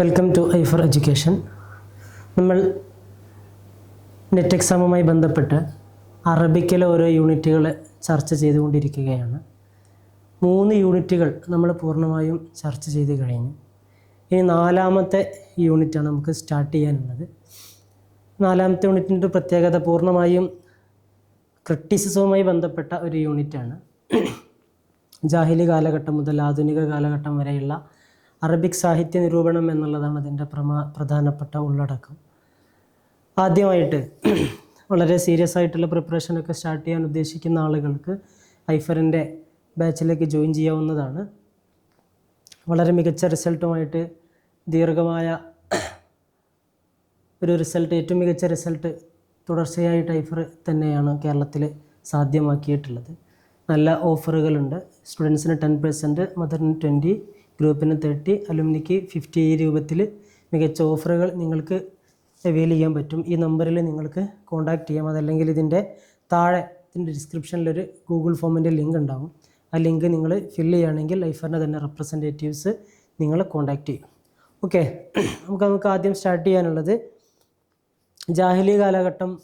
Welcome to I four education നമ്മൾ net എക്സാമുമായി ബന്ധപ്പെട്ട് അറബിക്കിലെ ഓരോ യൂണിറ്റുകൾ ചർച്ച ചെയ്തുകൊണ്ടിരിക്കുകയാണ്. മൂന്ന് യൂണിറ്റുകൾ നമ്മൾ പൂർണമായും ചർച്ച ചെയ്ത് കഴിഞ്ഞു. ഇനി നാലാമത്തെ യൂണിറ്റാണ് നമുക്ക് സ്റ്റാർട്ട് ചെയ്യാനുള്ളത്. നാലാമത്തെ യൂണിറ്റിന്റെ പ്രത്യേകത പൂർണമായും ക്രിട്ടിസിസവുമായി ബന്ധപ്പെട്ട ഒരു യൂണിറ്റാണ്. ജാഹിലി കാലഘട്ടം മുതൽ ആധുനിക കാലഘട്ടം വരെയുള്ള അറബിക് സാഹിത്യ നിരൂപണം എന്നുള്ളതാണ് അതിന്റെ പ്രമാ പ്രധാനപ്പെട്ട ഉള്ളടക്കം. ആദ്യമായിട്ട് വളരെ സീരിയസ് ആയിട്ടുള്ള പ്രിപ്പറേഷനൊക്കെ സ്റ്റാർട്ട് ചെയ്യാൻ ഉദ്ദേശിക്കുന്ന ആളുകൾക്ക് ഐഫറിന്റെ ബാച്ചിലേക്ക് ജോയിൻ ചെയ്യാവുന്നതാണ്. വളരെ മികച്ച റിസൾട്ടുമായിട്ട് ദീർഘമായ ഒരു റിസൾട്ട് ഏറ്റവും മികച്ച റിസൾട്ട് തുടർച്ചയായിട്ട് ഐഫർ തന്നെയാണ് കേരളത്തിൽ സാധ്യമാക്കിയിട്ടുള്ളത്. നല്ല ഓഫറുകളുണ്ട്. സ്റ്റുഡൻസിന് ടെൻ പെർസെന്റ് മദറിന് ട്വന്റി ഗ്രൂപ്പിന് തേർട്ടി അലുമിനിക്ക് ഫിഫ്റ്റി രൂപത്തിൽ മികച്ച ഓഫറുകൾ നിങ്ങൾക്ക് അവൈൽ ചെയ്യാൻ പറ്റും. ഈ നമ്പറിൽ നിങ്ങൾക്ക് കോൺടാക്ട് ചെയ്യാം. അതല്ലെങ്കിൽ ഇതിന്റെ താഴെ ഇതിന്റെ ഡിസ്ക്രിപ്ഷനിലൊരു ഗൂഗിൾ ഫോമിന്റെ ലിങ്ക് ഉണ്ടാകും ആ ലിങ്ക് നിങ്ങൾ ഫില്ല് ചെയ്യുകയാണെങ്കിൽ ലൈഫറിന്റെ തന്നെ റെപ്രസെന്റേറ്റീവ്സ് നിങ്ങളെ കോൺടാക്ട് ചെയ്യും. ഓക്കെ നമുക്ക് നമുക്ക് ആദ്യം സ്റ്റാർട്ട് ചെയ്യാനുള്ളത് ജാഹിലി കാലഘട്ടം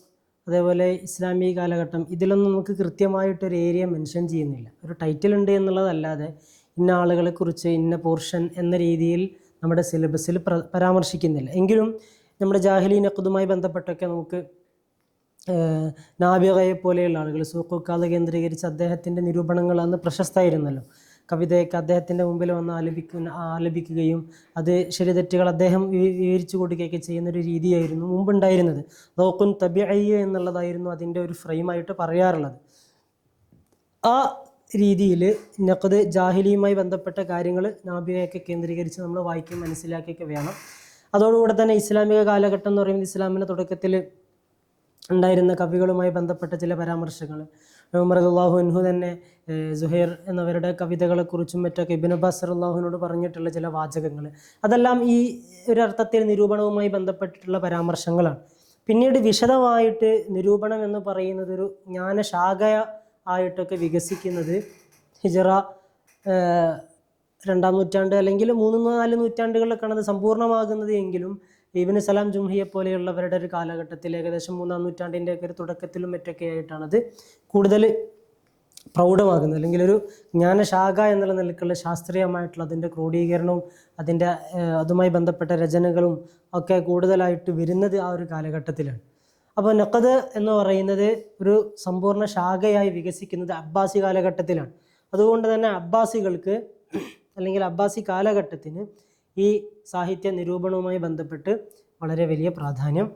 അതേപോലെ ഇസ്ലാമിക കാലഘട്ടം. ഇതിലൊന്നും നമുക്ക് കൃത്യമായിട്ടൊരു ഏരിയ മെൻഷൻ ചെയ്യുന്നില്ല. ഒരു ടൈറ്റിൽ ഉണ്ട് എന്നുള്ളതല്ലാതെ ഇന്ന ആളുകളെക്കുറിച്ച് ഇന്ന പോർഷൻ എന്ന രീതിയിൽ നമ്മുടെ സിലബസിൽ പ്ര പരാമർശിക്കുന്നില്ല. എങ്കിലും നമ്മുടെ ജാഹിലി നക്കുതുമായി ബന്ധപ്പെട്ടൊക്കെ നമുക്ക് നാവികയെ പോലെയുള്ള ആളുകൾ സൂക്കുക്കാത കേന്ദ്രീകരിച്ച് അദ്ദേഹത്തിന്റെ നിരൂപണങ്ങൾ അന്ന് പ്രശസ്തമായിരുന്നല്ലോ. കവിതയൊക്കെ അദ്ദേഹത്തിന്റെ മുമ്പിൽ വന്ന് ആലപിക്കുന്ന ആലപിക്കുകയും അത് ശരി തെറ്റുകൾ അദ്ദേഹം വിവരിച്ചു കൊടുക്കുകയൊക്കെ ചെയ്യുന്നൊരു രീതിയായിരുന്നു മുമ്പുണ്ടായിരുന്നത്. റോക്കുൻ തബിഅയ്യ എന്നുള്ളതായിരുന്നു അതിന്റെ ഒരു ഫ്രെയിമായിട്ട് പറയാറുള്ളത്. ആ രീതിയിൽ നഖദ് ജാഹിലിയുമായി ബന്ധപ്പെട്ട കാര്യങ്ങൾ നാബികയൊക്കെ കേന്ദ്രീകരിച്ച് നമ്മൾ വായിക്കുകയും മനസ്സിലാക്കിയൊക്കെ വേണം. അതോടുകൂടെ തന്നെ ഇസ്ലാമിക കാലഘട്ടം എന്ന് പറയുന്നത് ഇസ്ലാമിന്റെ തുടക്കത്തിൽ ഉണ്ടായിരുന്ന കവികളുമായി ബന്ധപ്പെട്ട ചില പരാമർശങ്ങൾ. ഉമർ അള്ളാഹു അൻഹു തന്നെ സുഹൈർ എന്നവരുടെ കവിതകളെക്കുറിച്ചും മറ്റൊക്കെ ഇബിൻ അബ്ബാസ് അള്ളാഹുവിനോട് പറഞ്ഞിട്ടുള്ള ചില വാചകങ്ങൾ. അതെല്ലാം ഈ ഒരു അർത്ഥത്തിൽ നിരൂപണവുമായി ബന്ധപ്പെട്ടിട്ടുള്ള പരാമർശങ്ങളാണ്. പിന്നീട് വിശദമായിട്ട് നിരൂപണം എന്ന് പറയുന്നത് ഒരു ജ്ഞാനശാഖ ആയിട്ടൊക്കെ വികസിക്കുന്നത്. ഹിജറ രണ്ടാം നൂറ്റാണ്ട് അല്ലെങ്കിൽ മൂന്ന് നാല് നൂറ്റാണ്ടുകളിലൊക്കെയാണ് അത് സമ്പൂർണമാകുന്നത് എങ്കിലും ഇബിന് സലാം ജുംഹിയെ പോലെയുള്ളവരുടെ ഒരു കാലഘട്ടത്തിൽ ഏകദേശം മൂന്നാം നൂറ്റാണ്ടിന്റെ ഒക്കെ ഒരു തുടക്കത്തിലും മറ്റൊക്കെ ആയിട്ടാണത് കൂടുതൽ പ്രൗഢമാകുന്നത്. അല്ലെങ്കിൽ ഒരു ജ്ഞാനശാഖ എന്നുള്ള നിലക്കുള്ള ശാസ്ത്രീയമായിട്ടുള്ള അതിന്റെ ക്രോഡീകരണവും അതിന്റെ അതുമായി ബന്ധപ്പെട്ട രചനകളും ഒക്കെ കൂടുതലായിട്ട് വരുന്നത് ആ ഒരു കാലഘട്ടത്തിലാണ്. അപ്പോൾ നഖദ് എന്ന് പറയുന്നത് ഒരു സമ്പൂർണ ശാഖയായി വികസിക്കുന്നത് അബ്ബാസി കാലഘട്ടത്തിലാണ്. അതുകൊണ്ട് തന്നെ അബ്ബാസികൾക്ക് അല്ലെങ്കിൽ അബ്ബാസി കാലഘട്ടത്തിന് ഈ സാഹിത്യ നിരൂപണവുമായി ബന്ധപ്പെട്ട് വളരെ വലിയ പ്രാധാന്യം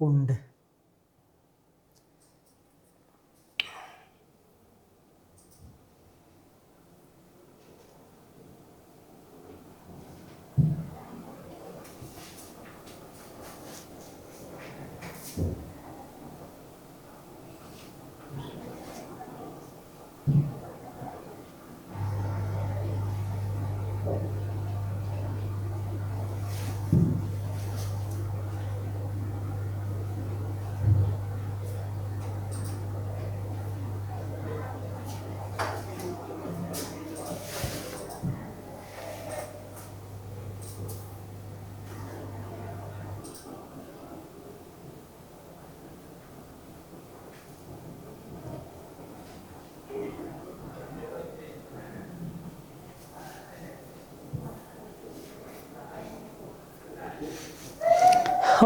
ഉണ്ട്.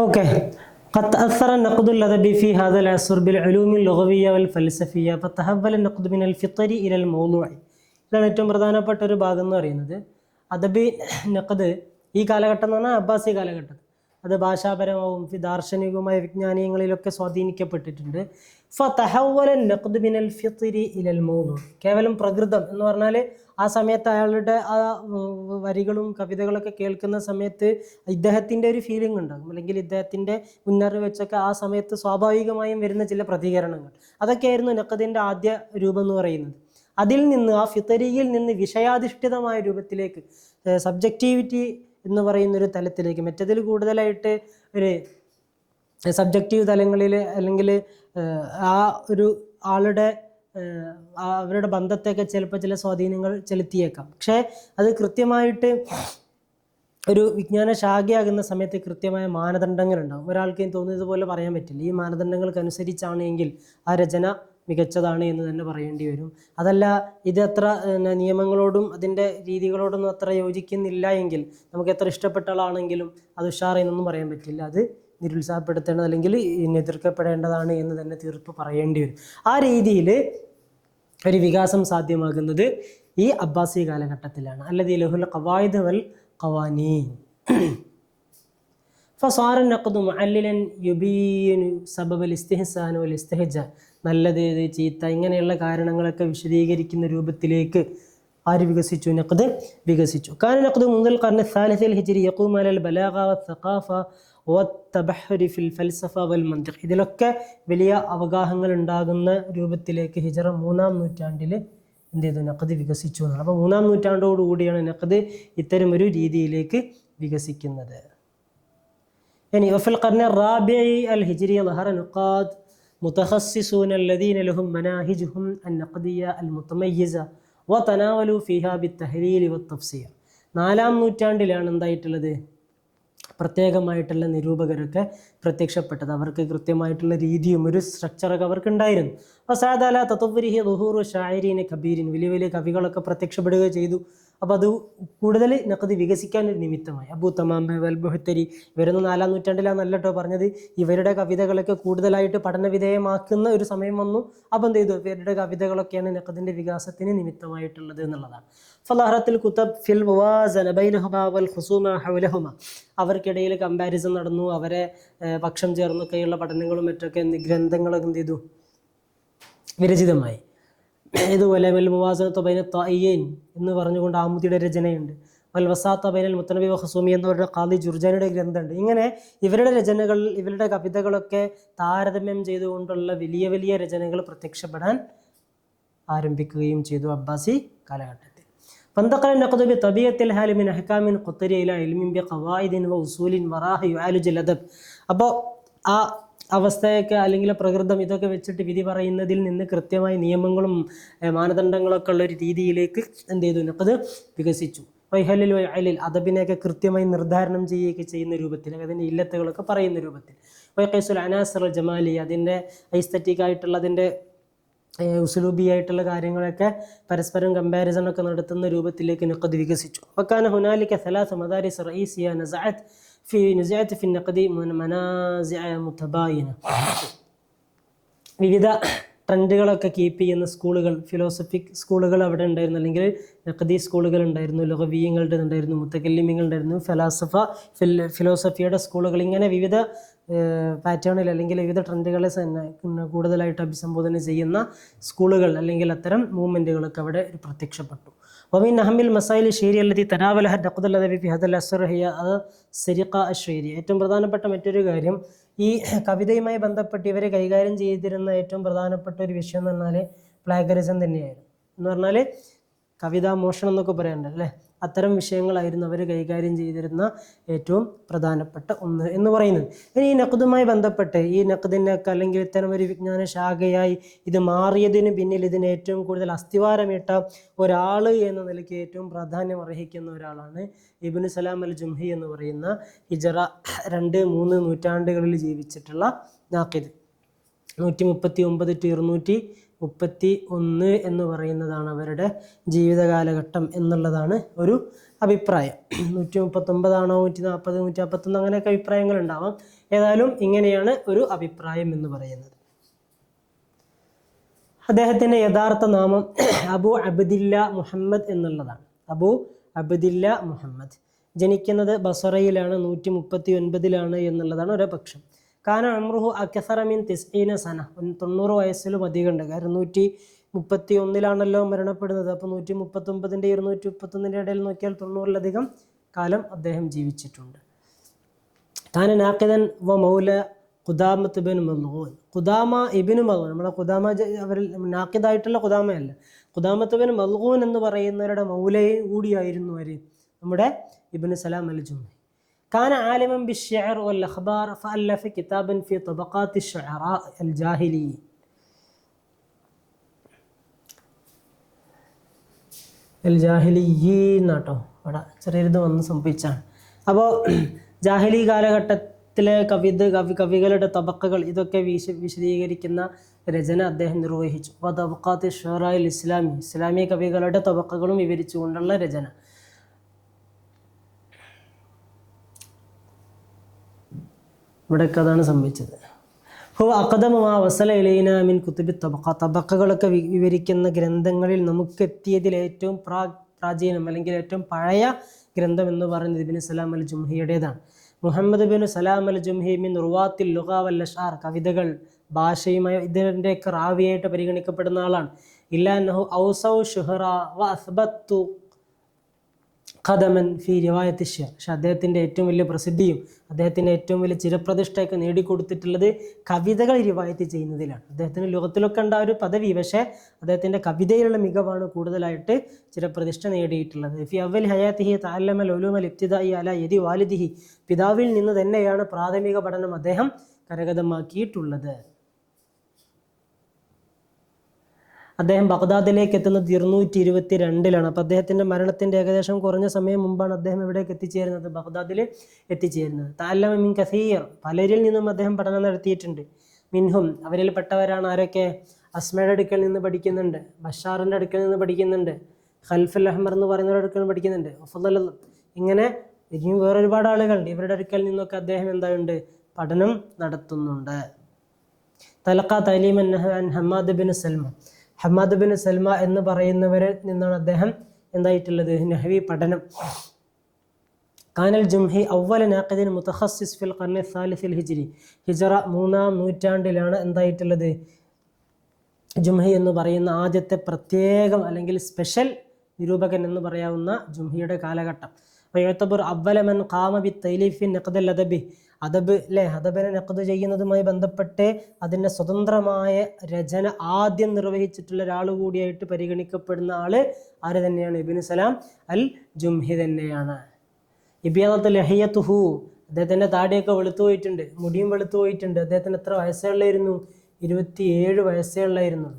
اوكي قد تأثر النقد الأدبي في هذا العصر بالعلوم اللغوية والفلسفية فتحول النقد من الفطر إلى الموضوع ഇതാണ് ഏറ്റവും പ്രധാനപ്പെട്ട ഒരു ഭാഗം എന്ന് പറയുന്നത് അദബി നഖദ് ഈ കാലഘട്ടം എന്ന് പറഞ്ഞാൽ അബ്ബാസി കാലഘട്ടം അത് ഭാഷാപരമാവും ദാർശനികവുമായ വിജ്ഞാനീയങ്ങളിലൊക്കെ സ്വാധീനിക്കപ്പെട്ടിട്ടുണ്ട്. കേവലം പ്രകൃതം എന്ന് പറഞ്ഞാൽ ആ സമയത്ത് അയാളുടെ ആ വരികളും കവിതകളൊക്കെ കേൾക്കുന്ന സമയത്ത് ഇദ്ദേഹത്തിന്റെ ഒരു ഫീലിംഗ് ഉണ്ടാകും. അല്ലെങ്കിൽ ഇദ്ദേഹത്തിന്റെ മുന്നറിവ് വെച്ചൊക്കെ ആ സമയത്ത് സ്വാഭാവികമായും വരുന്ന ചില പ്രതികരണങ്ങൾ. അതൊക്കെയായിരുന്നു നഖദിന്റെ ആദ്യ രൂപം എന്ന് പറയുന്നത്. അതിൽ നിന്ന് ആ ഫിത്തരിയിൽ നിന്ന് വിഷയാധിഷ്ഠിതമായ രൂപത്തിലേക്ക് സബ്ജക്റ്റിവിറ്റി എന്ന് പറയുന്ന ഒരു തലത്തിലേക്ക്. മറ്റതിൽ കൂടുതലായിട്ട് ഒരു സബ്ജക്റ്റീവ് തലങ്ങളിൽ അല്ലെങ്കിൽ ആ ഒരു ആളുടെ അവരുടെ ബന്ധത്തെയൊക്കെ ചിലപ്പോൾ ചില സ്വാധീനങ്ങൾ ചെലുത്തിയേക്കാം. പക്ഷേ അത് കൃത്യമായിട്ട് ഒരു വിജ്ഞാന ശാഖയാകുന്ന സമയത്ത് കൃത്യമായ മാനദണ്ഡങ്ങളുണ്ടാകും ഒരാൾക്ക് തോന്നിയതുപോലെ പറയാൻ പറ്റില്ല. ഈ മാനദണ്ഡങ്ങൾക്ക് അനുസരിച്ചാണ് എങ്കിൽ ആ രചന മികച്ചതാണ് എന്ന് തന്നെ പറയേണ്ടി വരും. അതല്ല ഇത് അത്ര നിയമങ്ങളോടും അതിന്റെ രീതികളോടൊന്നും അത്ര യോജിക്കുന്നില്ല എങ്കിൽ നമുക്ക് എത്ര ഇഷ്ടപ്പെട്ട ആളാണെങ്കിലും അത് ഉഷാറെന്നൊന്നും പറയാൻ പറ്റില്ല. അത് നിരുത്സാഹപ്പെടുത്തേണ്ടത് അല്ലെങ്കിൽ എതിർക്കപ്പെടേണ്ടതാണ് എന്ന് തന്നെ തീർപ്പ് പറയേണ്ടി വരും. ആ രീതിയിൽ ഒരു വികാസം സാധ്യമാകുന്നത് ഈ അബ്ബാസി കാലഘട്ടത്തിലാണ്. അല്ലെങ്കിൽ ലഹുൽ ഖവായിദ് വൽ ഖവാനീൻ. ഫസാറൻ النقد معللا യുബീനു സബബൽ ഇസ്തിഹസാന വൽ ഇസ്തിഹജ നല്ലത് ഏത് ചീത്ത ഇങ്ങനെയുള്ള കാരണങ്ങളൊക്കെ വിശദീകരിക്കുന്ന രൂപത്തിലേക്ക് ആര് വികസിച്ചു? നഖദ് വികസിച്ചു. കാന നഖദ് മുതൽ കാരണം സാലിസിൽ ഹിജിരി യക്കൂമാലൽ ബലാഖാവ ബലാഗ വസഖാഫ ഫൽസഫ വൽ മന്തിഖ്. ഇതിലൊക്കെ വലിയ അവഗാഹങ്ങൾ ഉണ്ടാകുന്ന രൂപത്തിലേക്ക് ഹിജറ മൂന്നാം നൂറ്റാണ്ടിൽ എന്ത് ചെയ്തു? നഖദ് വികസിച്ചു എന്നാണ്. അപ്പോൾ മൂന്നാം നൂറ്റാണ്ടോടുകൂടിയാണ് നഖദ് ഇത്തരമൊരു രീതിയിലേക്ക് വികസിക്കുന്നത്. يعني وفي القرن الرابع الهجري ظهر نقاد متخصصون الذين لهم مناهجهم النقدية المتميزة وتناولوا فيها بالتحليل والتفسير നാലാം നൂറ്റാണ്ടിലാണ് എന്തായിട്ടുള്ളത് പ്രത്യേകമായിട്ടുള്ള നിരൂപകരൊക്കെ പ്രത്യക്ഷപ്പെട്ടത് അവർക്ക് കൃത്യമായിട്ടുള്ള രീതിയും ഒരു സ്ട്രക്ചറൊക്കെ അവർക്ക് ഉണ്ടായിരുന്നു അപ്പോൾ സാധാല തത്വരിഹി ദുഹൂറു ഷായരീന് കബീരിൻ വലിയ വലിയ കവികളൊക്കെ പ്രത്യക്ഷപ്പെടുക ചെയ്തു അപ്പോൾ അത് കൂടുതൽ നഖദ് വികസിക്കാൻ ഒരു നിമിത്തമായി. അബൂ തമാം വൽബുഹത്തരി ഇവരൊന്നും നാലാം നൂറ്റാണ്ടിലാണെന്നല്ല കേട്ടോ പറഞ്ഞത്. ഇവരുടെ കവിതകളൊക്കെ കൂടുതലായിട്ട് പഠന വിധേയമാക്കുന്ന ഒരു സമയം വന്നു. അപ്പം എന്ത് ചെയ്തു? ഇവരുടെ കവിതകളൊക്കെയാണ് നഖദിന്റെ വികാസത്തിന് നിമിത്തമായിട്ടുള്ളത് എന്നുള്ളതാണ്. ഫലഹറത്തിൽ കുത്തബ് ഫിൽ വൽ ഹൗലഹുമ. അവർക്കിടയിൽ കമ്പാരിസൺ നടന്നു. അവരെ പക്ഷം ചേർന്നൊക്കെയുള്ള പഠനങ്ങളും മറ്റൊക്കെ ഗ്രന്ഥങ്ങളൊക്കെ എന്ത് ചെയ്തു? വിരചിതമായി. ഇതുപോലെ മെൽ മുവാസനത്വ ബൈന തയ്യൻ എന്ന് പറഞ്ഞുകൊണ്ട് ആമുദിയുടെ രചനയുണ്ട്. വൽ വസാത്ത ബൈനൽ മുത്തനബി വഹസൂമി എന്നവരുടെ ഖാദി ജുർജാനിയുടെ ഗ്രന്ഥമുണ്ട്. ഇങ്ങനെ ഇവരുടെ രചനകൾ ഇവരുടെ കവിതകളൊക്കെ താരതമ്യം ചെയ്തുകൊണ്ടുള്ള വലിയ വലിയ രചനകൾ പ്രത്യക്ഷപ്പെടാൻ ആരംഭിക്കുകയും ചെയ്തു അബ്ബാസി കാലഘട്ടത്തിൽ. പന്തക്കല നഖദബി തബിയത്തിൽ ഹാലിമിൻ അഹ്കാമിൻ ഖുത്തരിയില ഇൽമിൻ ബി ഖവായിദിൻ വ ഉസൂലിൻ വറാഹ യുആലുജൽ അദബ്. അപ്പോൾ ആ അവസ്ഥയൊക്കെ അല്ലെങ്കിൽ പ്രകൃതം ഇതൊക്കെ വെച്ചിട്ട് വിധി പറയുന്നതിൽ നിന്ന് കൃത്യമായ നിയമങ്ങളും മാനദണ്ഡങ്ങളൊക്കെ ഉള്ള ഒരു രീതിയിലേക്ക് എന്ത് ചെയ്തു? അപ്പോൾ അത് വികസിച്ചു വൈഹലിൽ വൈഹലിൽ അദബിനെയൊക്കെ കൃത്യമായി നിർദ്ധാരണം ചെയ്യുകയൊക്കെ ചെയ്യുന്ന രൂപത്തിൽ അതിന്റെ ഇല്ലത്തുകളൊക്കെ പറയുന്ന രൂപത്തിൽ. വൈഖൈസുൽ അനാസർ ജമാലി അതിന്റെ ഐസ്തറ്റിക് ആയിട്ടുള്ള അതിന്റെ ഉസുലൂബിയായിട്ടുള്ള കാര്യങ്ങളൊക്കെ പരസ്പരം കമ്പാരിസൺ ഒക്കെ നടത്തുന്ന രൂപത്തിലേക്ക് നഖദ് വികസിച്ചു. വക്കാന ഹുനാലിക്ക സലാസ് മദാരിസ് റഈസിയ നസഅത്ത് ഫി في ഫി من منازع متباينة. വിവിധ ട്രെൻഡുകളൊക്കെ കീപ്പ് ചെയ്യുന്ന സ്കൂളുകൾ ഫിലോസഫിക് സ്കൂളുകൾ അവിടെ ഉണ്ടായിരുന്നു. അല്ലെങ്കിൽ നഖദി സ്കൂളുകൾ ഉണ്ടായിരുന്നു ലഹവീയങ്ങളുടെ ഉണ്ടായിരുന്നു മുത്തക്കല്ലിമിങ്ങൾ ഉണ്ടായിരുന്നു ഫിലോസഫ ഫിൽ ഫിലോസഫിയുടെ സ്കൂളുകൾ. ഇങ്ങനെ വിവിധ പാറ്റേണിൽ അല്ലെങ്കിൽ വിവിധ ട്രെൻഡുകളെ തന്നെ കൂടുതലായിട്ട് അഭിസംബോധന ചെയ്യുന്ന സ്കൂളുകൾ അല്ലെങ്കിൽ അത്തരം മൂവ്മെന്റുകളൊക്കെ അവിടെ പ്രത്യക്ഷപ്പെട്ടു. ومن أهم മസായിൽ ഷീരി التي تناولها النقد ഫി ഹദൽ هذا ഹിയ هي السرقة ഷീരി ഏറ്റവും പ്രധാനപ്പെട്ട മറ്റൊരു കാര്യം ഈ കവിതയുമായി ബന്ധപ്പെട്ട് ഇവരെ കൈകാര്യം ചെയ്തിരുന്ന ഏറ്റവും പ്രധാനപ്പെട്ട ഒരു വിഷയം എന്ന് പറഞ്ഞാൽ പ്ലാഗറിസം തന്നെയായിരുന്നു. എന്ന് പറഞ്ഞാൽ കവിതാ മോഷണം എന്നൊക്കെ പറയാനുണ്ട് അല്ലേ അത്തരം വിഷയങ്ങളായിരുന്നു അവർ കൈകാര്യം ചെയ്തിരുന്ന ഏറ്റവും പ്രധാനപ്പെട്ട ഒന്ന് എന്ന് പറയുന്നത്. ഇനി ഈ നഖദുമായി ബന്ധപ്പെട്ട് ഈ നഖദിനൊക്കെ അല്ലെങ്കിൽ ഇത്തരം ഒരു വിജ്ഞാന ശാഖയായി ഇത് മാറിയതിന് പിന്നിൽ ഇതിന് ഏറ്റവും കൂടുതൽ അസ്ഥിവാരമിട്ട ഒരാൾ എന്ന നിലയ്ക്ക് ഏറ്റവും പ്രാധാന്യം അർഹിക്കുന്ന ഒരാളാണ് ഇബിന് സലാം അൽ ജുംഹി എന്ന് പറയുന്ന ഹിജറ രണ്ട് മൂന്ന് നൂറ്റാണ്ടുകളിൽ ജീവിച്ചിട്ടുള്ള നാക്കിദ് നൂറ്റി മുപ്പത്തി ഒമ്പത് ടു ഇരുന്നൂറ്റി മുപ്പത്തി ഒന്ന് എന്ന് പറയുന്നതാണ് അവരുടെ ജീവിത കാലഘട്ടം എന്നുള്ളതാണ് ഒരു അഭിപ്രായം. നൂറ്റി മുപ്പത്തൊമ്പതാണോ നൂറ്റി നാൽപ്പത് നൂറ്റി നാൽപ്പത്തൊന്ന് അങ്ങനെയൊക്കെ അഭിപ്രായങ്ങൾ ഉണ്ടാവാം. ഏതായാലും ഇങ്ങനെയാണ് ഒരു അഭിപ്രായം എന്ന് പറയുന്നത്. അദ്ദേഹത്തിന്റെ യഥാർത്ഥ നാമം അബു അബ്ദില്ല മുഹമ്മദ് എന്നുള്ളതാണ്. അബു അബ്ദില്ല മുഹമ്മദ്. ജനിക്കുന്നത് ബസറയിലാണ് നൂറ്റി മുപ്പത്തി ഒൻപതിലാണ് എന്നുള്ളതാണ് ഒരു പക്ഷം. കാന അമ്രുഹു അക്കസറമിൻ തിസ്ഈന സന. തൊണ്ണൂറ് വയസ്സിലും അധികമുണ്ട്. കാരണം നൂറ്റി മുപ്പത്തി ഒന്നിലാണല്ലോ മരണപ്പെടുന്നത്. അപ്പോൾ നൂറ്റി മുപ്പത്തൊമ്പതിന്റെ ഇരുന്നൂറ്റി മുപ്പത്തൊന്നിന്റെ ഇടയിൽ നോക്കിയാൽ തൊണ്ണൂറിലധികം കാലം അദ്ദേഹം ജീവിച്ചിട്ടുണ്ട്. കാന നാക്കിദൻ വ മൗല ഖുദാമത്ത് ബിൻ മൽഊൻ. ഖുദാമ ഇബിന് മൽഊൻ. നമ്മളെ ഖുദാമ അവരിൽ നാക്കിദായിട്ടുള്ള ഖുദാമയല്ല. ഖുദാമത്ത് ബിൻ മൽഊൻ എന്ന് പറയുന്നവരുടെ മൗലയും കൂടിയായിരുന്നു അവർ നമ്മുടെ ഇബിന് സലാം അൽ കാന عالما ബി والاخبار വൽ كتابا في കിതാബൻ الشعراء الجاهليين. ഷുഅറാ അൽ ജാഹിലി അൽ ജാഹിലിയീ എന്നാട്ടോ അവിടെ ചെറിയൊരിത് വന്ന് സംഭവിച്ചാണ്. അപ്പോൾ ജാഹിലി കാലഘട്ടത്തിലെ കവിത കവി കവികളുടെ തബക്കകൾ ഇതൊക്കെ വിശ വിശദീകരിക്കുന്ന രചന അദ്ദേഹം നിർവഹിച്ചു. അപ്പോൾ തബക്കാത്ത ഷുറായിൽ ഇസ്ലാമി ഇസ്ലാമിക കവികളുടെ തബക്കകളും വിവരിച്ചുകൊണ്ടുള്ള രചന. ഇവിടെയൊക്കെ അതാണ് സംഭവിച്ചത്. ഹോ അക്കദമാ വസല ഇലൈന മിൻ കുത്തുബി തബക്ക തബക്കകളൊക്കെ വിവരിക്കുന്ന ഗ്രന്ഥങ്ങളിൽ നമുക്ക് എത്തിയതിൽ ഏറ്റവും പ്രാ പ്രാചീനം അല്ലെങ്കിൽ ഏറ്റവും പഴയ ഗ്രന്ഥം എന്ന് പറയുന്നത് ഇബിന് സലാം അൽ ജുംഹിയുടേതാണ് മുഹമ്മദ് ബിൻ സലാം അൽ ജുംഹി മിൻ റുവാത്തിൽ ലുഗാവൽ ലഷാർ കവിതകൾ ഭാഷയുമായി ഇതിന്റെയൊക്കെ റാവിയായിട്ട് പരിഗണിക്കപ്പെടുന്ന ആളാണ്. ഇല്ലാന്നഹു ഔസൗ ഷുഹറ വ അസ്ബത്തു ഖദമൻ ഫി റിവായത്ത് ഷിർ പക്ഷെ അദ്ദേഹത്തിന്റെ ഏറ്റവും വലിയ പ്രസിദ്ധിയും അദ്ദേഹത്തിന്റെ ഏറ്റവും വലിയ ചിരപ്രതിഷ്ഠയൊക്കെ നേടിക്കൊടുത്തിട്ടുള്ളത് കവിതകൾ റിവായത്ത് ചെയ്യുന്നതിലാണ്. അദ്ദേഹത്തിന് ലോകത്തിലൊക്കെ ഉണ്ടായ ഒരു പദവി പക്ഷേ അദ്ദേഹത്തിന്റെ കവിതയിലുള്ള മികവാണ് കൂടുതലായിട്ട് ചിരപ്രതിഷ്ഠ നേടിയിട്ടുള്ളത്. ഫി അവൽ ഹയാത്തിഹി താലമൽ ഒലുമൽ ഇബ്തിദായി അല യതി വാലിദിഹി. പിതാവിൽ നിന്ന് തന്നെയാണ് പ്രാഥമിക പഠനം അദ്ദേഹം കരഗതമാക്കിയിട്ടുള്ളത്. അദ്ദേഹം ബഗ്ദാദിലേക്ക് എത്തുന്നത് ഇരുന്നൂറ്റി ഇരുപത്തി രണ്ടിലാണ് അപ്പോൾ അദ്ദേഹത്തിന്റെ മരണത്തിന്റെ ഏകദേശം കുറഞ്ഞ സമയം മുമ്പാണ് അദ്ദേഹം ഇവിടേക്ക് എത്തിച്ചേരുന്നത് ബഗ്ദാദിൽ എത്തിച്ചേരുന്നത്. താലമ മിൻ കസീർ പലരിൽ നിന്നും അദ്ദേഹം പഠനം നടത്തിയിട്ടുണ്ട്. മിൻഹും അവരിൽ പെട്ടവരാണ് ആരൊക്കെ? അസ്മയുടെ അടുക്കൽ നിന്ന് പഠിക്കുന്നുണ്ട് ബഷാറിന്റെ അടുക്കൽ നിന്ന് പഠിക്കുന്നുണ്ട് ഖൽഫുൽ അഹ്മർ എന്ന് പറയുന്നവരുടെ അടുക്കൽ നിന്ന് പഠിക്കുന്നുണ്ട്. അഫുദൽ ഇങ്ങനെ ഇനിയും വേറെ ഒരുപാട് ആളുകളുണ്ട് ഇവരുടെ അടുക്കൽ നിന്നൊക്കെ അദ്ദേഹം എന്തായുണ്ട്? പഠനം നടത്തുന്നുണ്ട്. തലക്ക തലീമൻ Hammad bin Salma Hammad bin Salma എന്ന് പറയുന്നവരിൽ നിന്നാണ് അദ്ദേഹം എന്തായിട്ടുള്ളത്? നഹവി പഠനം. കാനൽ ജുംഹി അവല നാഖിദിൻ മുത്തഖസ്സിസ് ഫിൽ ഖർണി സാലിസിൽ ഹിജിരി. ഹിജറ മൂന്നാം നൂറ്റാണ്ടിലാണ് എന്തായിട്ടുള്ളത്? ജുംഹി എന്ന് പറയുന്ന ആദ്യത്തെ പ്രത്യേകം അല്ലെങ്കിൽ സ്പെഷ്യൽ നിരൂപകൻ എന്ന് പറയാവുന്ന ജുംഹിയുടെ കാലഘട്ടം. വയത്തബുർ അവലമൻ കാമബി തൈലീഫിൻ നഖദൽ അദബി. അദബ് അല്ലേ അദബിനെ നഖദ് ചെയ്യുന്നതുമായി ബന്ധപ്പെട്ട് അതിന്റെ സ്വതന്ത്രമായ രചന ആദ്യം നിർവഹിച്ചിട്ടുള്ള ഒരാൾ കൂടിയായിട്ട് പരിഗണിക്കപ്പെടുന്ന ആൾ ആര് തന്നെയാണ്? ഇബിന് സലാം അൽ ജുംഹി തന്നെയാണ്. ഇബിയാദത്ത് ലഹിയത്തുഹു. അദ്ദേഹത്തിന്റെ താടിയൊക്കെ വെളുത്തു പോയിട്ടുണ്ട് മുടിയും വെളുത്തു പോയിട്ടുണ്ട്. അദ്ദേഹത്തിന് എത്ര വയസ്സേ ഉള്ളായിരുന്നു ഇരുപത്തിയേഴ് വയസ്സേ ഉള്ളായിരുന്നു.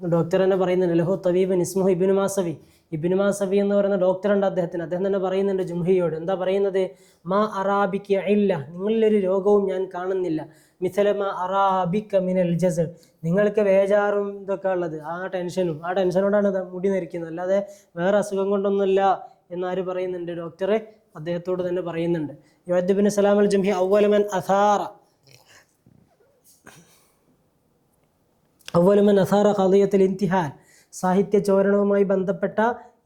ഡോക്ടർ തന്നെ പറയുന്നുണ്ട് ലഹു തബീബ് ഇസ്മുഹു ഇബിൻ മാസവി. ഇബിനു സഫി എന്ന് പറയുന്ന ഡോക്ടറുണ്ട് അദ്ദേഹത്തിന്. അദ്ദേഹം തന്നെ പറയുന്നുണ്ട് ജുംഹിയോട്. എന്താ പറയുന്നത്? മാ അറാബിക്ക് ഇല്ല. നിങ്ങളിലൊരു രോഗവും ഞാൻ കാണുന്നില്ല. മിസല മാ അറാബിക്ക മിനൽ ജസൽ. നിങ്ങൾക്ക് വേജാറും ഇതൊക്കെ ഉള്ളത്. ആ ടെൻഷനും ആ ടെൻഷനോടാണ് മുടി നരിക്കുന്നത്. അല്ലാതെ വേറെ അസുഖം കൊണ്ടൊന്നുമില്ല എന്നാര് പറയുന്നുണ്ട് ഡോക്ടറെ? അദ്ദേഹത്തോട് തന്നെ പറയുന്നുണ്ട്. യുവദ്ബിൻ സലാം അൽ ജംഹി ഔവലമൻ അസാറ. അവലമൻ അസാറ കഥയത്തിൽ ഇംതിഹാൻ സാഹിത്യ ചോരണവുമായി ബന്ധപ്പെട്ട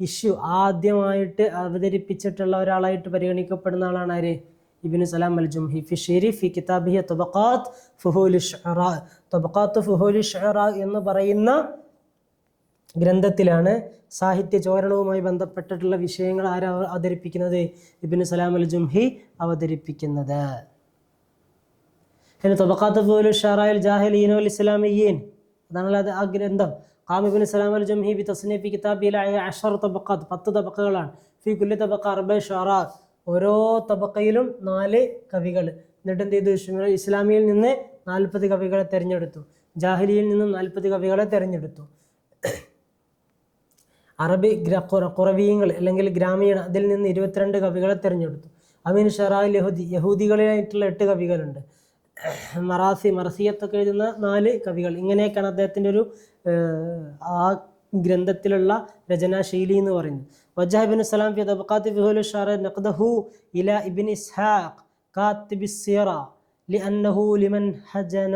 ഇഷ്യൂ ആദ്യമായിട്ട് അവതരിപ്പിച്ചിട്ടുള്ള ഒരാളായിട്ട് പരിഗണിക്കപ്പെടുന്ന ആളാണ് ആര്? ഇബിനു സലാം അൽ ജുംഹി ഫി ഷെരീഫ് ഫി കിതാബിയ തുബക്കാത്ത് ഫുഹോലി ഷെറ തുബക്കാത്ത് ഫുഹോലി ഷെറ എന്ന് പറയുന്ന ഗ്രന്ഥത്തിലാണ് സാഹിത്യ ചോരണവുമായി ബന്ധപ്പെട്ടിട്ടുള്ള വിഷയങ്ങൾ ആരാ അവതരിപ്പിക്കുന്നത്? ഇബിനു സലാം അൽ ജുംഹി അവതരിപ്പിക്കുന്നത്. പിന്നെ തൊബക്കാത്ത് ഫുഹുൽ ഷറായിൽ ജാഹലീനോ ഇസ്ലാമിയീൻ അതാണല്ലോ അത് ആ ഗ്രന്ഥം. ഖാമിബിൻ സലാം അൽ ജംഹി ബി തസ്നീഫി കിതാബിലായ അഷർ തബക്കാത്ത് പത്ത് തബക്കകളാണ് ഫി കുല്ലി തബക്ക അർബ ഷറാ ഓരോ തബക്കയിലും നാല് കവികൾ. എന്നിട്ട് എന്ത് ചെയ്തു? ഇസ്ലാ- ഇസ്ലാമിയിൽ നിന്ന് നാൽപ്പത് കവികളെ തിരഞ്ഞെടുത്തു. ജാഹിലിയിൽ നിന്നും നാൽപ്പത് കവികളെ തിരഞ്ഞെടുത്തു. അറബി കുറവീയങ്ങൾ അല്ലെങ്കിൽ ഗ്രാമീണ അതിൽ നിന്ന് ഇരുപത്തിരണ്ട് കവികളെ തിരഞ്ഞെടുത്തു. അമീൻ ഷറാ യഹൂദി യഹൂദികളായിട്ടുള്ള എട്ട് കവികളുണ്ട്. മറാസി മറസിയത്തൊക്കെ എഴുതുന്ന നാല് കവികൾ. ഇങ്ങനെയൊക്കെയാണ് അദ്ദേഹത്തിന്റെ ഒരു ആ ഗ്രന്ഥത്തിലുള്ള രചനാശൈലി എന്ന് പറയുന്നത് വജാഹിബിൻ സലാം ഫി തബക്കാത്ത് ഫിഹുൽ ഷാർ നഖ്ദഹു ഇല ഇബിൻ ഇസ്ഹാഖ് കാത്തിബി സിറ لأنه لمن حجن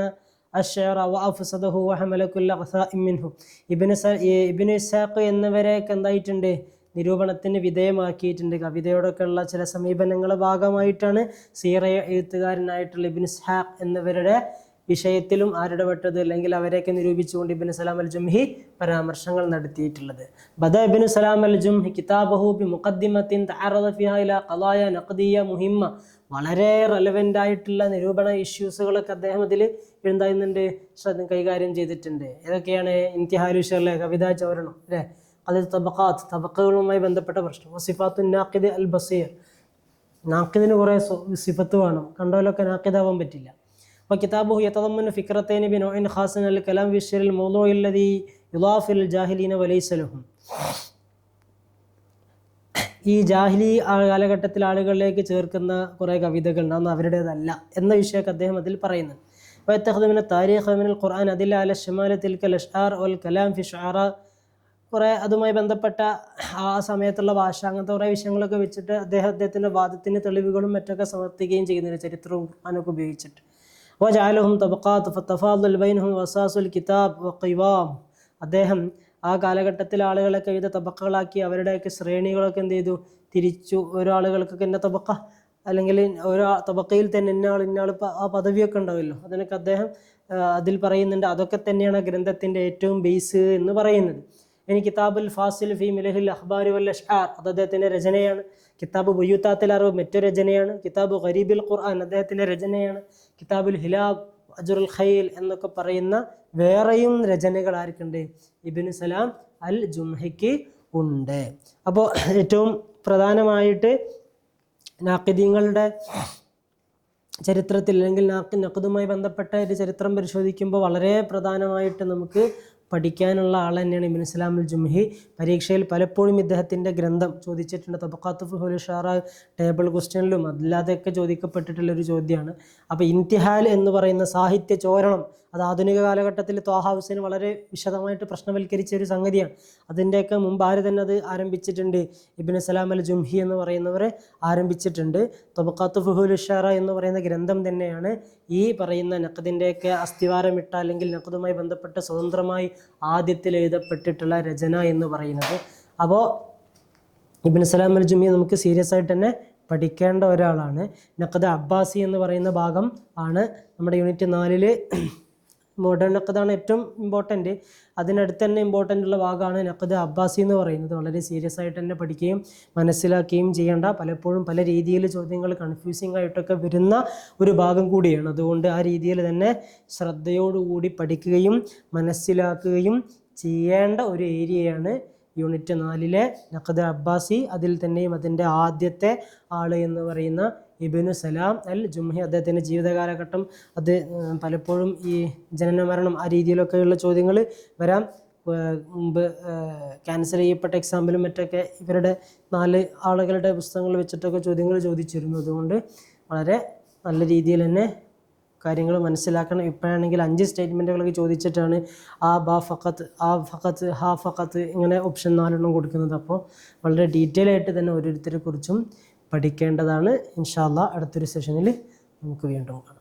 الشعر وأفسده وحمل كل غثاء منه ഇബിന് സ ഇബിന് ഇസാഖ് എന്നിവരെയൊക്കെ എന്തായിട്ടുണ്ട് നിരൂപണത്തിന് വിധേയമാക്കിയിട്ടുണ്ട് കവിതയോടൊക്കെ ഉള്ള ചില സമീപനങ്ങളുടെ ഭാഗമായിട്ടാണ് സീറ എഴുത്തുകാരനായിട്ടുള്ള ഇബിൻ ഇസ്ഹാഖ് എന്നിവരുടെ വിഷയത്തിലും ആരിടപെട്ടത് അല്ലെങ്കിൽ അവരെയൊക്കെ നിരൂപിച്ചുകൊണ്ട് ഇബിൻ സലാം അൽ ജുംഹി പരാമർശങ്ങൾ നടത്തിയിട്ടുള്ളത്. ബദ ഇബിൻ സലാം അൽ ജുംഹി കിതാബഹൂബി മുഖദ്ദിമത്തിൻ ഖളായ നഖദിയ മുഹിമ്മ. വളരെ റെലവെന്റ് ആയിട്ടുള്ള നിരൂപണ ഇഷ്യൂസുകളൊക്കെ അദ്ദേഹം അതിൽ എന്തായിരുന്നുണ്ട് ശ്രദ്ധ കൈകാര്യം ചെയ്തിട്ടുണ്ട്. ഏതൊക്കെയാണ് ഇന്ത്യഹാലുഷറിലെ കവിതാ ചോരണം അല്ലേ? അതിൽ തബക്കാത്ത് തബക്കകളുമായി ബന്ധപ്പെട്ട പ്രശ്നം. വസിഫാത്തു നാക്കിദ് അൽ ബസീർ. നാക്കിദിന് കുറേ സിഫത്ത് വേണം. കണ്ടോലൊക്കെ നാക്കിദാവാൻ പറ്റില്ല. وكتابه يتضمن فكرتين بنوع خاص من الكلام في الشعر الموضوع الذي يضاف للجاهلين وليس لهم ഈ ജാഹിലി ആ കാലഘട്ടത്തിൽ ആളുകളിലേക്ക് ചേർക്കുന്ന കുറേ കവിതകളുണ്ട് അതൊന്നും അവരുടേതല്ല എന്ന വിഷയമൊക്കെ അദ്ദേഹം അതിൽ പറയുന്നുണ്ട് വയത്തഹദമിന് താരീഖ് മിനൽ ഖുർആൻ അതിൽ അല ഷമാല തിൽക്കൽ അഷ്ആർ വൽ കലാം ഫി ഷുആറ കുറേ അതുമായി ബന്ധപ്പെട്ട ആ സമയത്തുള്ള ഭാഷ അങ്ങനത്തെ കുറേ വിഷയങ്ങളൊക്കെ വെച്ചിട്ട് അദ്ദേഹം അദ്ദേഹത്തിൻ്റെ വാദത്തിന് തെളിവുകളും മറ്റൊക്കെ സമർത്ഥിക്കുകയും ചെയ്യുന്നുണ്ട് ചരിത്രവും ഖുർആനൊക്കെ ഉപയോഗിച്ചിട്ട് വജാലഹും തബക്കാത്ത് ഫത്തഫാദുൽ ബൈനഹും വസാസുൽ കിതാബ് വഖിവാം അദ്ദേഹം ആ കാലഘട്ടത്തിൽ ആളുകളൊക്കെ വിവിധ തബക്കകളാക്കി അവരുടെയൊക്കെ ശ്രേണികളൊക്കെ എന്ത് ചെയ്തു? തിരിച്ചു ഓരോ ആളുകൾക്കൊക്കെ എന്റെ തബക്ക അല്ലെങ്കിൽ ഓരോ തബക്കയിൽ തന്നെ ഇന്നാൾ ഇന്നാൾ ആ പദവിയൊക്കെ ഉണ്ടാവുമല്ലോ. അതിനൊക്കെ അദ്ദേഹം അതിൽ പറയുന്നുണ്ട്. അതൊക്കെ തന്നെയാണ് ഗ്രന്ഥത്തിന്റെ ഏറ്റവും ബേസ് എന്ന് പറയുന്നത്. ഇനി കിതാബുൽ ഫാസിൽ ഫി മിലഹിൽ അഹ്ബാരി വൽ അഷ്ആർ അത് അദ്ദേഹത്തിന്റെ രചനയാണ്. കിതാബ് ബുയൂത്താത്തിൽ അറിവ് മറ്റൊരു രചനയാണ്. കിതാബ് ഖരീബിൽ ഖുർആൻ അദ്ദേഹത്തിന്റെ രചനയാണ്. കിതാബുൽ ഹിലാബ് അജുറുൽ ഖൈൽ എന്നൊക്കെ പറയുന്ന വേറെയും രചനകൾ ആർക്കുണ്ട്? ഇബിന് സലാം അൽ ജുംഹയ്ക്ക് ഉണ്ട്. അപ്പോൾ ഏറ്റവും പ്രധാനമായിട്ട് നാക്കിദീങ്ങളുടെ ചരിത്രത്തിൽ അല്ലെങ്കിൽ നാക്കി നഖദുമായി ബന്ധപ്പെട്ട ഒരു ചരിത്രം പരിശോധിക്കുമ്പോൾ വളരെ പ്രധാനമായിട്ട് നമുക്ക് പഠിക്കാനുള്ള ആൾ തന്നെയാണ് ഇബിൻ ഇസ്ലാമുൽ ജുംഹി. പരീക്ഷയിൽ പലപ്പോഴും ഇദ്ദേഹത്തിന്റെ ഗ്രന്ഥം ചോദിച്ചിട്ടുണ്ട്. തബക്കാത്ത് ഫുഹുൽ ഷാറ ടേബിൾ ക്വസ്റ്റ്യനിലും അല്ലാതെയൊക്കെ ചോദിക്കപ്പെട്ടിട്ടുള്ള ഒരു ചോദ്യമാണ്. അപ്പോൾ ഇൻതിഹാൽ എന്ന് പറയുന്ന സാഹിത്യ ചോരണം അത് ആധുനിക കാലഘട്ടത്തിൽ ത്വാഹ ഹുസൈൻ വളരെ വിശദമായിട്ട് പ്രശ്നവൽക്കരിച്ച ഒരു സംഗതിയാണ്. അതിന്റെയൊക്കെ മുമ്പ് ആര് തന്നെ അത് ആരംഭിച്ചിട്ടുണ്ട്? ഇബിൻ സലാം അൽ ജുംഹി എന്ന് പറയുന്നവരെ ആരംഭിച്ചിട്ടുണ്ട്. തൊബക്കാത്ത് ഫുഹുൽ ഷാറ എന്ന് പറയുന്ന ഗ്രന്ഥം തന്നെയാണ് ഈ പറയുന്ന നഖദിന്റെയൊക്കെ അസ്ഥിവാരമിട്ട അല്ലെങ്കിൽ നഖദുമായി ബന്ധപ്പെട്ട് സ്വതന്ത്രമായി ആദ്യത്തിൽ എഴുതപ്പെട്ടിട്ടുള്ള രചന എന്ന് പറയുന്നത്. അപ്പോൾ ഇബിൻ സലാം അൽ ജുംഹി നമുക്ക് സീരിയസ് ആയിട്ട് തന്നെ പഠിക്കേണ്ട ഒരാളാണ്. നഖദ് അബ്ബാസി എന്ന് പറയുന്ന ഭാഗം ആണ്. നമ്മുടെ യൂണിറ്റ് നാലിൽ മോഡേൺ നക്കതാണ് ഏറ്റവും ഇമ്പോർട്ടന്റ് അതിനടുത്ത് തന്നെ ഇമ്പോർട്ടന്റ് ഉള്ള ഭാഗമാണ് നക്കത് അബ്ബാസി എന്ന് പറയുന്നത്. വളരെ സീരിയസ് ആയിട്ട് തന്നെ പഠിക്കുകയും മനസ്സിലാക്കുകയും ചെയ്യേണ്ട പലപ്പോഴും പല രീതിയിൽ ചോദ്യങ്ങൾ കൺഫ്യൂസിങ് ആയിട്ടൊക്കെ വരുന്ന ഒരു ഭാഗം കൂടിയാണ്. അതുകൊണ്ട് ആ രീതിയിൽ തന്നെ ശ്രദ്ധയോടുകൂടി പഠിക്കുകയും മനസ്സിലാക്കുകയും ചെയ്യേണ്ട ഒരു ഏരിയയാണ് യൂണിറ്റ് നാലിലെ നഖദ് അബ്ബാസി. അതിൽ തന്നെയും അതിന്റെ ആദ്യത്തെ ആൾ എന്ന് പറയുന്ന ഇബിനു സലാം അൽ ജുംഹി അദ്ദേഹത്തിന്റെ ജീവിതകാലഘട്ടം അത് പലപ്പോഴും ഈ ജനന മരണം ആ രീതിയിലൊക്കെയുള്ള ചോദ്യങ്ങൾ വരാം. മുമ്പ് ക്യാൻസൽ ചെയ്യപ്പെട്ട എക്സാമ്പിളും മറ്റൊക്കെ ഇവരുടെ നാല് ആളുകളുടെ പുസ്തകങ്ങൾ വെച്ചിട്ടൊക്കെ ചോദ്യങ്ങൾ ചോദിച്ചിരുന്നു. അതുകൊണ്ട് വളരെ നല്ല രീതിയിൽ തന്നെ കാര്യങ്ങൾ മനസ്സിലാക്കണം. ഇപ്പോഴാണെങ്കിൽ അഞ്ച് സ്റ്റേറ്റ്മെന്റുകളൊക്കെ ചോദിച്ചിട്ടാണ് ആ ബാ ഫക്കത്ത് ആ ഫക്കത്ത് ഹാ ഫക്കത്ത് ഇങ്ങനെ ഓപ്ഷൻ നാലെണ്ണം കൊടുക്കുന്നത്. അപ്പോൾ വളരെ ഡീറ്റെയിൽ ആയിട്ട് തന്നെ ഓരോരുത്തരെ കുറിച്ചും പഠിക്കേണ്ടതാണ്. ഇൻഷാല്ല അടുത്തൊരു സെഷനിൽ നമുക്ക് വീണ്ടും